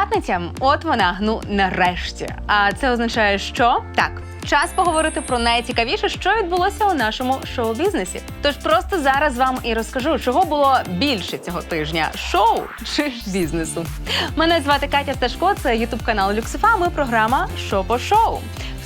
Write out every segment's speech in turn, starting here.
П'ятниця, от вона, ну нарешті. А це означає, що так. Час поговорити про найцікавіше, що відбулося у нашому шоу-бізнесі. Тож просто зараз вам і розкажу, чого було більше цього тижня: шоу чи ж бізнесу. Мене звати Катя Сташко, це ютуб канал Люксифа. Ми програма «Що по шоу.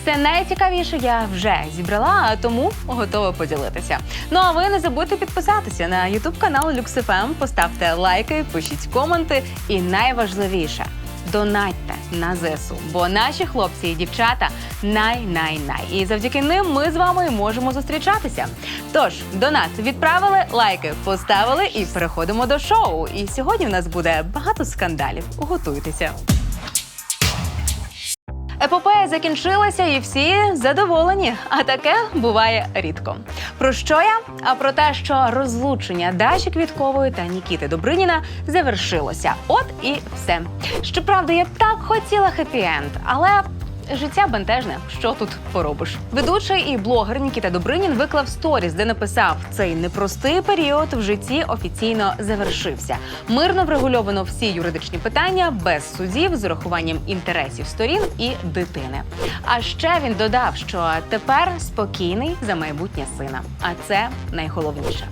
Все найцікавіше я вже зібрала, а тому готова поділитися. Ну а ви не забудьте підписатися на ютуб канал LuxFM, поставте лайки, пишіть коменти і найважливіше. Донатьте на ЗСУ, бо наші хлопці і дівчата най-най-най. І завдяки ним ми з вами можемо зустрічатися. Тож, донат відправили, лайки поставили і переходимо до шоу. І сьогодні в нас буде багато скандалів. Готуйтеся. Епопея закінчилася, і всі задоволені. А таке буває рідко. Про що я? А про те, що розлучення Даші Квіткової та Нікіти Добриніна завершилося. От і все. Щоправда, я так хотіла хеппі-енд, але. Життя бентежне, що тут поробиш? Ведучий і блогер Нікіта Добринін виклав сторіс, де написав: цей непростий період в житті офіційно завершився. Мирно врегульовано всі юридичні питання без судів з урахуванням інтересів сторін і дитини. А ще він додав, що тепер спокійний за майбутнє сина, а це найголовніше.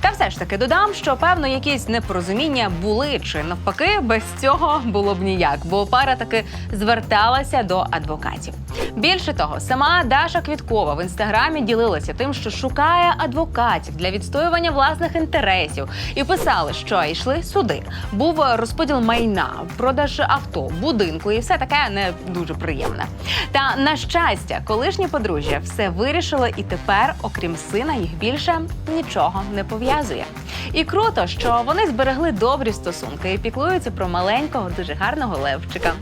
Та все ж таки додам, що певно якісь непорозуміння були чи навпаки без цього було б ніяк, бо пара таки зверталася до адвокатів. Більше того, сама Даша Квіткова в інстаграмі ділилася тим, що шукає адвокатів для відстоювання власних інтересів, і писали, що йшли суди. Був розподіл майна, продаж авто, будинку і все таке не дуже приємне. Та на щастя, колишнє подружжя все вирішило, і тепер, окрім сина, їх більше нічого не пов'язує. І круто, що вони зберегли добрі стосунки і піклуються про маленького, дуже гарного левчика.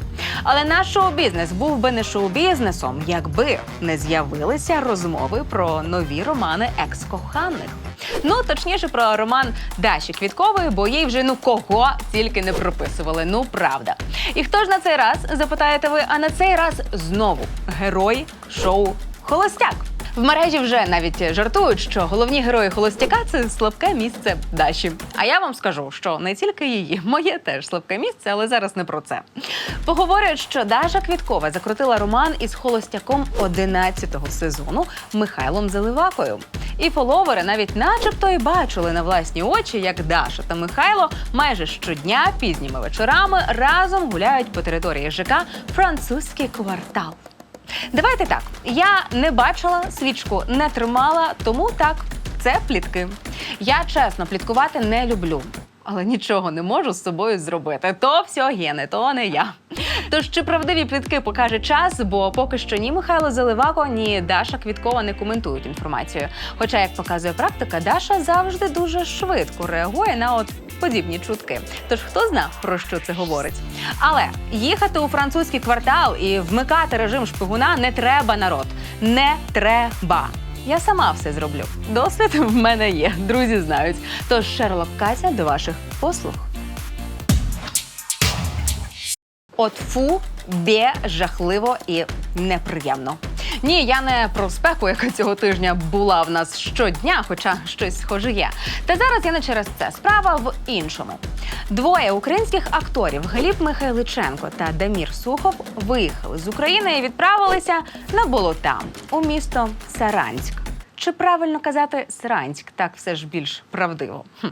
Але наш шоу-бізнес був би не шоу-бізнесом, якби не з'явилися розмови про нові романи екс-коханих. Ну точніше про роман Даші Квіткової, бо їй вже ну кого тільки не прописували. Ну правда. І хто ж на цей раз запитаєте ви? А на цей раз знову герой шоу Холостяк. В мережі вже навіть жартують, що головні герої холостяка це слабке місце Даші. А я вам скажу, що не тільки її, моє теж слабке місце, але зараз не про це. Поговорюють, що Даша Квіткова закрутила роман із холостяком 11-го сезону Михайлом Заливакою. І фоловери навіть начебто і бачили на власні очі, як Даша та Михайло майже щодня пізніми вечорами разом гуляють по території ЖК Французький квартал. Давайте так. Я не бачила, свічку не тримала, тому так, це плітки. Я чесно пліткувати не люблю. Але нічого не можу з собою зробити. То все гени, то не я. Тож чи правдиві плітки покаже час, бо поки що ні Михайло Заливако, ні Даша Квіткова не коментують інформацію. Хоча, як показує практика, Даша завжди дуже швидко реагує на от подібні чутки. Тож хто зна, про що це говорить. Але їхати у французький квартал і вмикати режим шпигуна не треба народ. Не треба. Я сама все зроблю. Досвід в мене є, друзі знають. Тож Шерлок Катя до ваших послуг. От фу, бє, жахливо і неприємно. Ні, я не про спеку, яка цього тижня була в нас щодня, хоча щось схоже є. Та зараз я не через це. Справа в іншому. Двоє українських акторів Гліб Михайличенко та Дамір Сухов виїхали з України і відправилися на болота у місто Саранськ. Чи правильно казати Саранськ? Так все ж більш правдиво. Хм.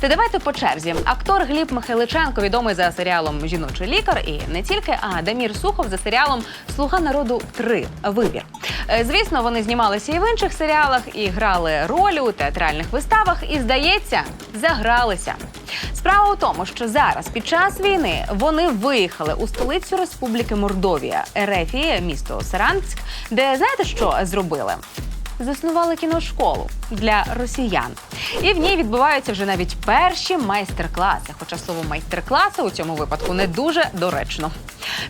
Та давайте по черзі. Актор Гліб Михайличенко відомий за серіалом Жіночий лікар і не тільки, а Дамір Сухов за серіалом Слуга народу 3. Вибір. Е, Звісно, вони знімалися і в інших серіалах, і грали ролі у театральних виставах, і, здається, загралися. Справа у тому, що зараз, під час війни, вони виїхали у столицю Республіки Мордовія, Ерефії, місто Саранськ, де знаєте, що зробили? Заснували кіношколу для росіян. І в ній відбуваються вже навіть перші майстер-класи. Хоча слово майстер-класи у цьому випадку не дуже доречно.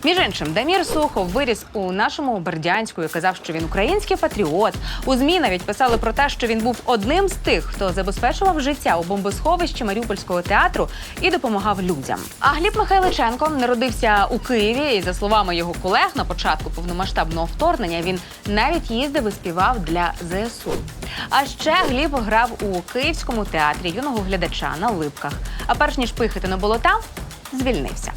Між іншим, Дамір Сухов виріс у нашому Бердянську і казав, що він український патріот. У змі навіть писали про те, що він був одним з тих, хто забезпечував життя у бомбосховищі Маріупольського театру і допомагав людям. А Гліб Михайличенко народився у Києві, і за словами його колег, на початку повномасштабного вторгнення він навіть їздив і співав для ЗСУ. А ще Гліб грав у Київському театрі юного глядача на липках. А перш ніж пихати на болота, звільнився.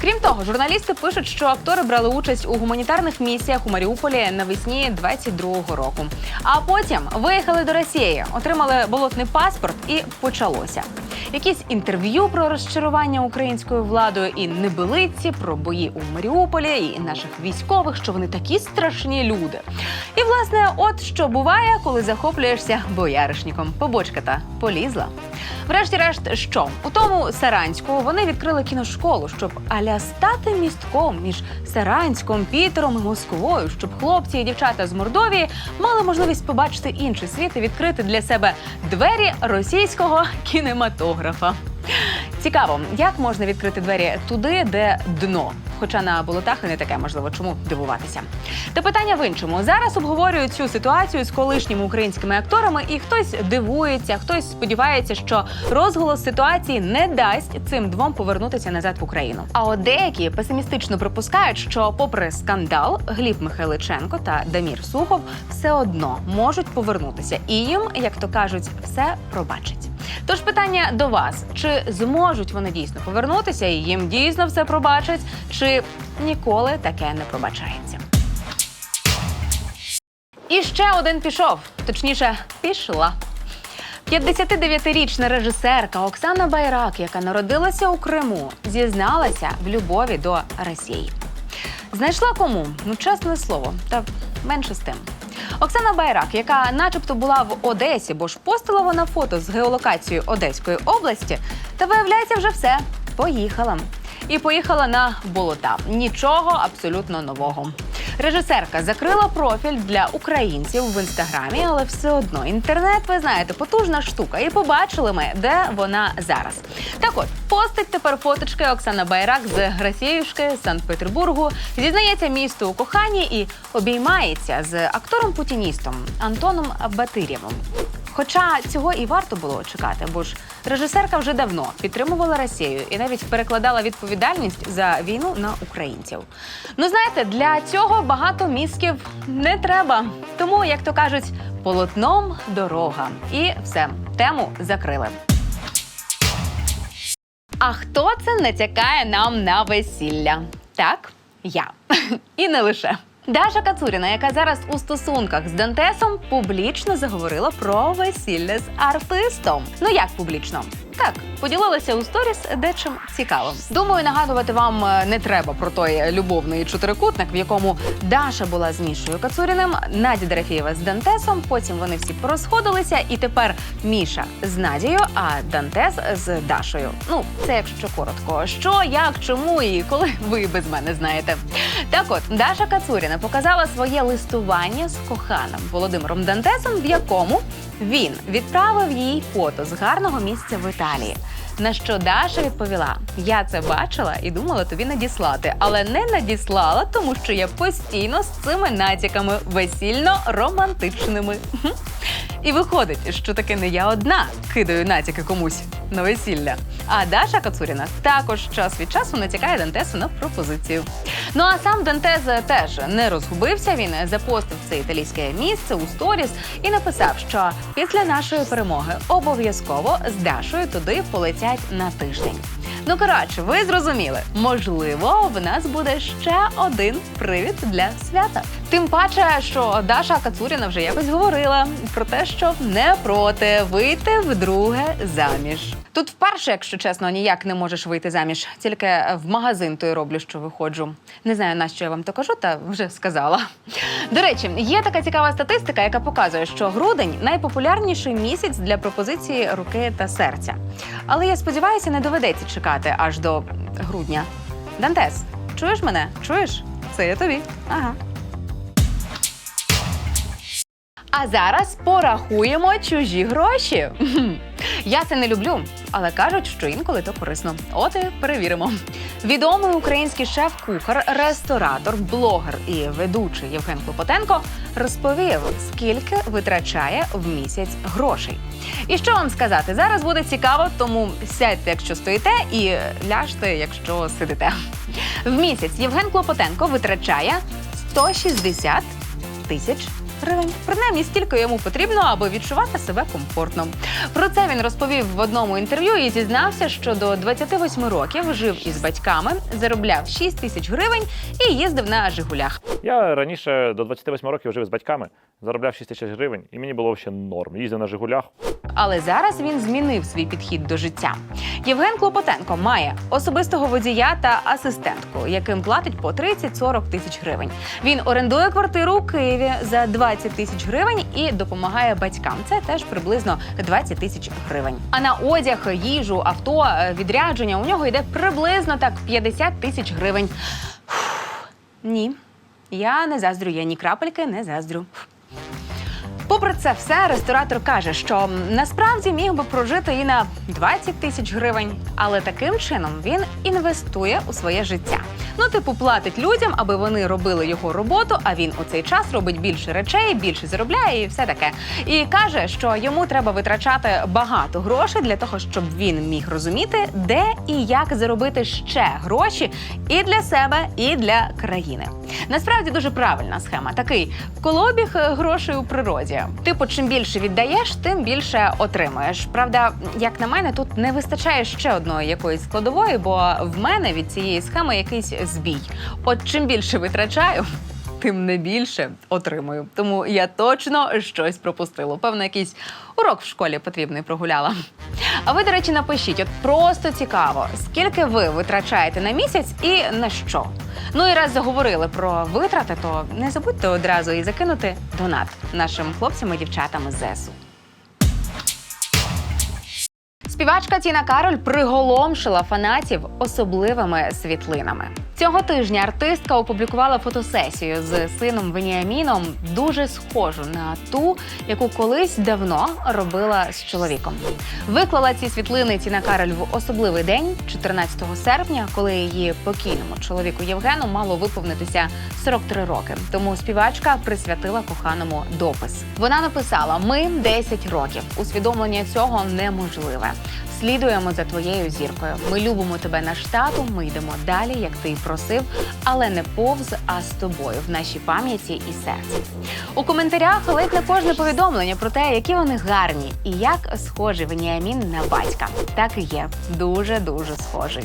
Крім того, журналісти пишуть, що актори брали участь у гуманітарних місіях у Маріуполі навесні 22-го року. А потім виїхали до Росії, отримали болотний паспорт і почалося. Якісь інтерв'ю про розчарування українською владою і небилиці про бої у Маріуполі і наших військових, що вони такі страшні люди. І власне, от що буває, коли захоплюєшся бояришником. Побочка та полізла. Врешті-решт, що у тому Саранську вони відкрили кіношколу, щоб аля стати містком між Саранськом, Пітером і Москвою, щоб хлопці і дівчата з Мордовії мали можливість побачити інший світ і відкрити для себе двері російського кінематографа. Цікаво, як можна відкрити двері туди, де дно. Хоча на болотах і не таке можливо, чому дивуватися. Та питання в іншому. Зараз обговорюють цю ситуацію з колишніми українськими акторами, і хтось дивується, хтось сподівається, що розголос ситуації не дасть цим двом повернутися назад в Україну. А от деякі песимістично припускають, що, попри скандал, Гліб Михайличенко та Дамір Сухов все одно можуть повернутися, і їм, як то кажуть, все пробачать. Тож питання до вас: чи зможуть вони дійсно повернутися, і їм дійсно все пробачать, чи ніколи таке не пробачається? І ще один пішов, точніше, пішла. 59-річна режисерка Оксана Байрак, яка народилася у Криму, зізналася в любові до Росії. Знайшла кому? Ну, чесне слово, та менше з тим. Оксана Байрак, яка начебто була в Одесі, бо ж постила вона фото з геолокацією Одеської області, та виявляється, вже все. Поїхала. І поїхала на болота. Нічого абсолютно нового. Режисерка закрила профіль для українців в інстаграмі, але все одно інтернет, ви знаєте, потужна штука. І побачили ми, де вона зараз. Так от постить тепер фоточки Оксана Байрак з Грасіївшки, Санкт-Петербургу, зізнається місту у коханні і обіймається з актором-путіністом Антоном Батирєвим. Хоча цього і варто було чекати, бо ж режисерка вже давно підтримувала Росію і навіть перекладала відповідальність за війну на українців. Ну знаєте, для цього багато мізків не треба. Тому, як то кажуть, полотном дорога. І все, тему закрили. А хто це натякає нам на весілля? Так, я. І не лише. Даша Кацуріна, яка зараз у стосунках з Дантесом, публічно заговорила про весілля з артистом. Ну як публічно? Так, поділилася у сторіс дечим цікавим. Думаю, нагадувати вам е, не треба про той любовний чотирикутник, в якому Даша була з Мішою Кацуріним, Надя Дорофєєва з Дантесом. Потім вони всі порозходилися, і тепер Міша з Надією, а Дантес з Дашою. Ну, це якщо коротко. Що, як, чому і коли ви без мене знаєте. Так от Даша Кацуріна показала своє листування з коханим Володимиром Дантесом, в якому він відправив їй фото з гарного місця в Італії. На що Даша відповіла: Я це бачила і думала тобі надіслати, але не надіслала, тому що я постійно з цими натяками весільно-романтичними. І виходить, що таки не я одна кидаю натяки комусь на весілля. А Даша Кацуріна також час від часу натякає Дантесу на пропозицію. Ну а сам Дантез теж не розгубився. Він запостив це італійське місце у сторіс і написав, що після нашої перемоги обов'язково з Дашою туди полетять на тиждень. Ну коротше, ви зрозуміли, можливо, в нас буде ще один привід для свята. Тим паче, що Даша Кацуріна вже якось говорила про те, що не проти вийти вдруге заміж. Тут вперше, якщо чесно, ніяк не можеш вийти заміж, тільки в магазин то й роблю, що виходжу. Не знаю, на що я вам то кажу, та вже сказала. До речі, є така цікава статистика, яка показує, що грудень найпопулярніший місяць для пропозиції руки та серця. Але я сподіваюся, не доведеться чекати аж до грудня. Дантес, чуєш мене? Чуєш? Це я тобі. Ага. А зараз порахуємо чужі гроші. Я це не люблю, але кажуть, що інколи то корисно. От і перевіримо. Відомий український шеф-кухар, ресторатор, блогер і ведучий Євген Клопотенко розповів, скільки витрачає в місяць грошей. І що вам сказати? Зараз буде цікаво, тому сядьте, якщо стоїте, і ляжте, якщо сидите. В місяць Євген Клопотенко витрачає 160 тисяч Принаймні стільки йому потрібно, аби відчувати себе комфортно. Про це він розповів в одному інтерв'ю і зізнався, що до 28 років жив із батьками, заробляв 6 тисяч гривень і їздив на Жигулях. Я раніше до 28 років жив з батьками, заробляв 6 тисяч гривень, і мені було ще норм. Їздив на Жигулях. Але зараз він змінив свій підхід до життя. Євген Клопотенко має особистого водія та асистентку, яким платить по 30-40 тисяч гривень. Він орендує квартиру у Києві за 20 тисяч гривень і допомагає батькам. Це теж приблизно 20 тисяч гривень. А на одяг, їжу, авто, відрядження у нього йде приблизно так 50 тисяч гривень. Фух. Ні, я не заздрю, я ні крапельки не заздрю. Попри це все, ресторатор каже, що насправді міг би прожити і на 20 тисяч гривень, але таким чином він інвестує у своє життя. Ну, типу, платить людям, аби вони робили його роботу, а він у цей час робить більше речей, більше заробляє і все таке. І каже, що йому треба витрачати багато грошей для того, щоб він міг розуміти, де і як заробити ще гроші і для себе, і для країни. Насправді дуже правильна схема. Такий колобіг е, грошей у природі. Типу, чим більше віддаєш, тим більше отримуєш. Правда, як на мене, тут не вистачає ще одної якоїсь складової, бо в мене від цієї схеми якийсь збій. От чим більше витрачаю. Тим не більше отримую. Тому я точно щось пропустила. Певно, якийсь урок в школі потрібний прогуляла. А ви, до речі, напишіть, от просто цікаво, скільки ви витрачаєте на місяць і на що. Ну і раз заговорили про витрати, то не забудьте одразу і закинути донат нашим хлопцям і дівчатам з ЗСУ. Співачка Тіна Кароль приголомшила фанатів особливими світлинами. Цього тижня артистка опублікувала фотосесію з сином Веніаміном, дуже схожу на ту, яку колись давно робила з чоловіком. Виклала ці світлини Тіна Кароль в особливий день, 14 серпня, коли її покійному чоловіку Євгену мало виповнитися 43 роки. Тому співачка присвятила коханому допис. Вона написала: Ми 10 років. Усвідомлення цього неможливе. Слідуємо за твоєю зіркою. Ми любимо тебе на штату. Ми йдемо далі, як ти й просив, але не повз, а з тобою в нашій пам'яті і серці. У коментарях ледь не кожне повідомлення про те, які вони гарні і як схожий Веніамін на батька. Так і є, дуже дуже схожий.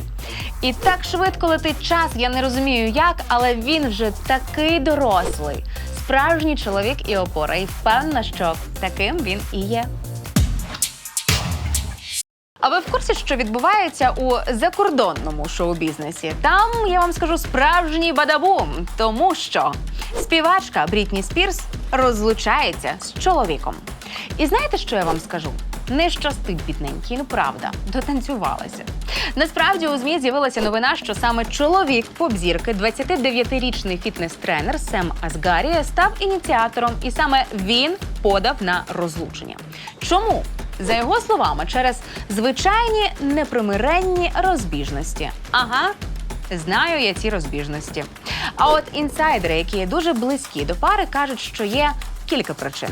І так швидко летить час. Я не розумію, як, але він вже такий дорослий, справжній чоловік і опора. І впевнена, що таким він і є. А ви в курсі, що відбувається у закордонному шоу-бізнесі? Там я вам скажу справжній бадабум, тому що співачка Брітні Спірс розлучається з чоловіком. І знаєте, що я вам скажу? Не щастить бідненький, ну правда, дотанцювалася. Насправді у змі з'явилася новина, що саме чоловік поп-зірки, 29-річний фітнес-тренер Сем Асгарі, став ініціатором, і саме він подав на розлучення. Чому? За його словами, через звичайні непримиренні розбіжності. Ага, знаю я ці розбіжності. А от інсайдери, які дуже близькі до пари, кажуть, що є кілька причин.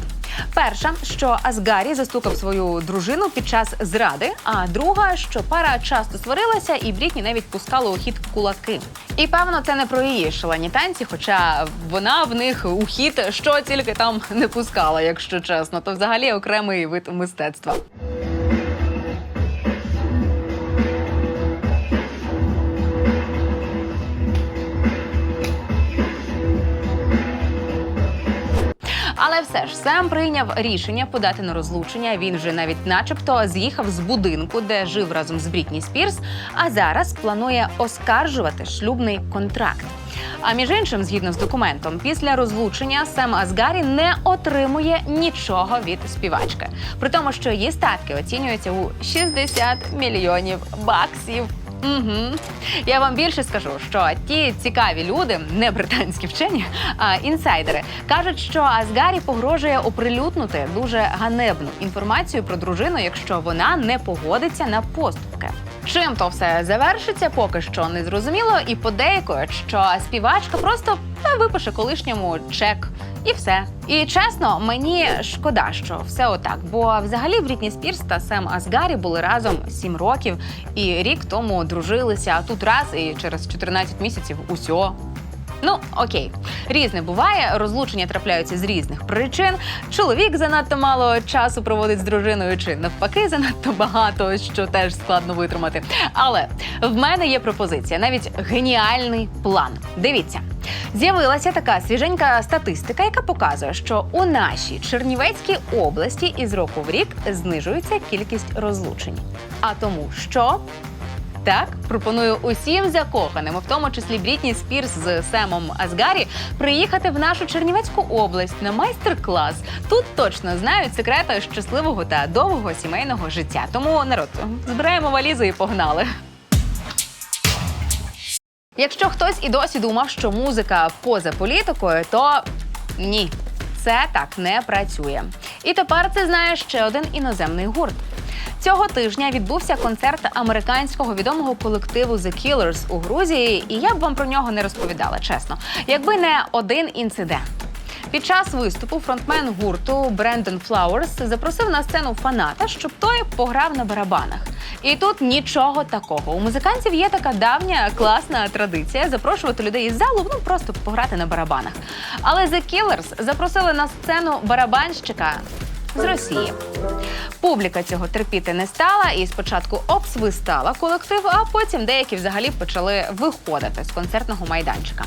Перша, що Асгарі застукав свою дружину під час зради. А друга, що пара часто сварилася, і Брітні навіть пускала у хід кулаки. І певно, це не про її шалені танці, хоча вона в них у хід що тільки там не пускала, якщо чесно, то взагалі окремий вид мистецтва. Але все ж Сем прийняв рішення подати на розлучення. Він вже навіть, начебто, з'їхав з будинку, де жив разом з Брітні Спірс, а зараз планує оскаржувати шлюбний контракт. А між іншим, згідно з документом, після розлучення Сем Асгарі не отримує нічого від співачки, при тому, що її статки оцінюються у 60 мільйонів баксів. Угу. Я вам більше скажу, що ті цікаві люди, не британські вчені, а інсайдери, кажуть, що Асгарі погрожує оприлюднити дуже ганебну інформацію про дружину, якщо вона не погодиться на поступки. Чим то все завершиться, поки що не зрозуміло, і подейкують, що співачка просто е, випише колишньому чек. І все. І чесно, мені шкода, що все отак. Бо взагалі Брітні Спірс та Сем Асгарі були разом 7 років, і рік тому дружилися, а тут раз і через 14 місяців усьо. Ну, окей, різне буває. Розлучення трапляються з різних причин. Чоловік занадто мало часу проводить з дружиною, чи навпаки, занадто багато, що теж складно витримати. Але в мене є пропозиція, навіть геніальний план. Дивіться. З'явилася така свіженька статистика, яка показує, що у нашій Чернівецькій області із року в рік знижується кількість розлучень. А тому що так, пропоную усім закоханим, в тому числі Брітні Спірс з Семом Асгарі, приїхати в нашу Чернівецьку область на майстер-клас. Тут точно знають секрети щасливого та довгого сімейного життя. Тому народ, збираємо валізи і погнали. Якщо хтось і досі думав, що музика поза політикою, то ні, це так не працює. І тепер це знає ще один іноземний гурт. Цього тижня відбувся концерт американського відомого колективу The Killers у Грузії, і я б вам про нього не розповідала, чесно, якби не один інцидент. Під час виступу фронтмен гурту Брендон Флауерс запросив на сцену фаната, щоб той пограв на барабанах. І тут нічого такого. У музикантів є така давня класна традиція запрошувати людей із залу, ну просто пограти на барабанах. Але The Killers запросили на сцену барабанщика з Росії. Публіка цього терпіти не стала, і спочатку обсвистала колектив, а потім деякі взагалі почали виходити з концертного майданчика.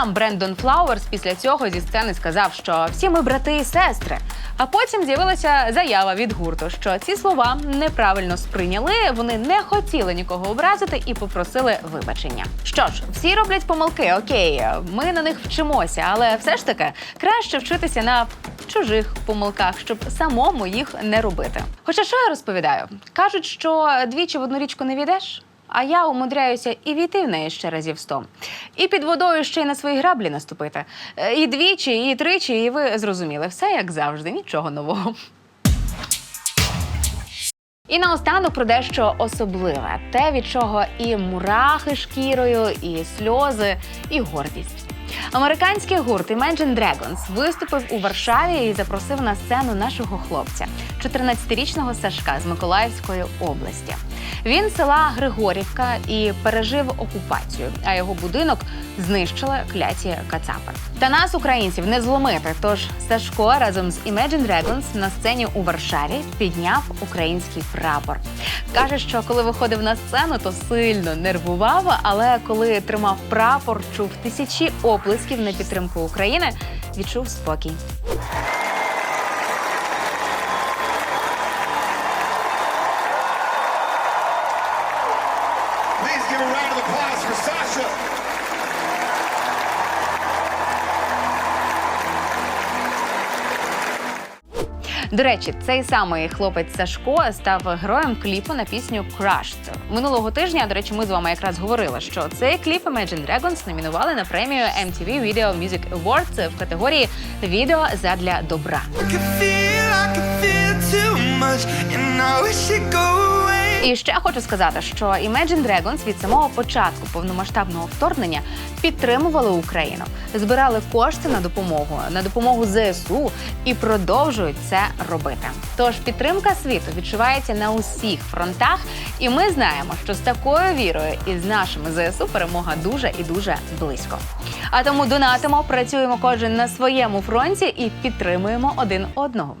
Сам Брендон Флауерс після цього зі сцени сказав, що всі ми брати і сестри. А потім з'явилася заява від гурту, що ці слова неправильно сприйняли. Вони не хотіли нікого образити і попросили вибачення. Що ж, всі роблять помилки, окей, ми на них вчимося, але все ж таки краще вчитися на чужих помилках, щоб самому їх не робити. Хоча що я розповідаю? кажуть, що двічі в одну річку не війдеш. А я умудряюся і війти в неї ще разів сто. І під водою ще й на свої граблі наступити. Е, І двічі, і тричі, і ви зрозуміли, все як завжди, нічого нового. І наостанок про дещо особливе: те, від чого і мурахи шкірою, і сльози, і гордість. Американський гурт Imagine Dragons виступив у Варшаві і запросив на сцену нашого хлопця, 14-річного Сашка з Миколаївської області. Він села Григорівка і пережив окупацію, а його будинок знищили кляті кацапи. Та нас, українців, не зломити. Тож Сашко разом з Imagine Dragons на сцені у Варшаві підняв український прапор. Каже, що коли виходив на сцену, то сильно нервував, але коли тримав прапор, чув тисячі оплесків на підтримку України, відчув спокій. До речі, цей самий хлопець Сашко став героєм кліпу на пісню Crushed. Минулого тижня, до речі, ми з вами якраз говорили, що цей кліп Imagine Dragons номінували на премію MTV Video Music Awards в категорії Відео задля добра. I could feel, I could feel too much, and I wish. І ще хочу сказати, що Imagine Dragons від самого початку повномасштабного вторгнення підтримували Україну, збирали кошти на допомогу, на допомогу ЗСУ і продовжують це робити. Тож підтримка світу відчувається на усіх фронтах, і ми знаємо, що з такою вірою і з нашими ЗСУ перемога дуже і дуже близько. А тому донатимо, працюємо кожен на своєму фронті і підтримуємо один одного.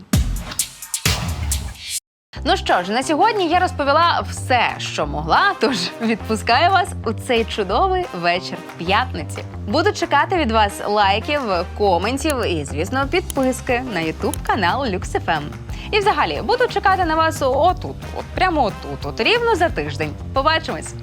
Ну що ж, на сьогодні я розповіла все, що могла. Тож відпускаю вас у цей чудовий вечір п'ятниці. Буду чекати від вас лайків, коментів і, звісно, підписки на Ютуб канал LuxFM. І взагалі буду чекати на вас отут, от прямо отут, от рівно за тиждень. Побачимось!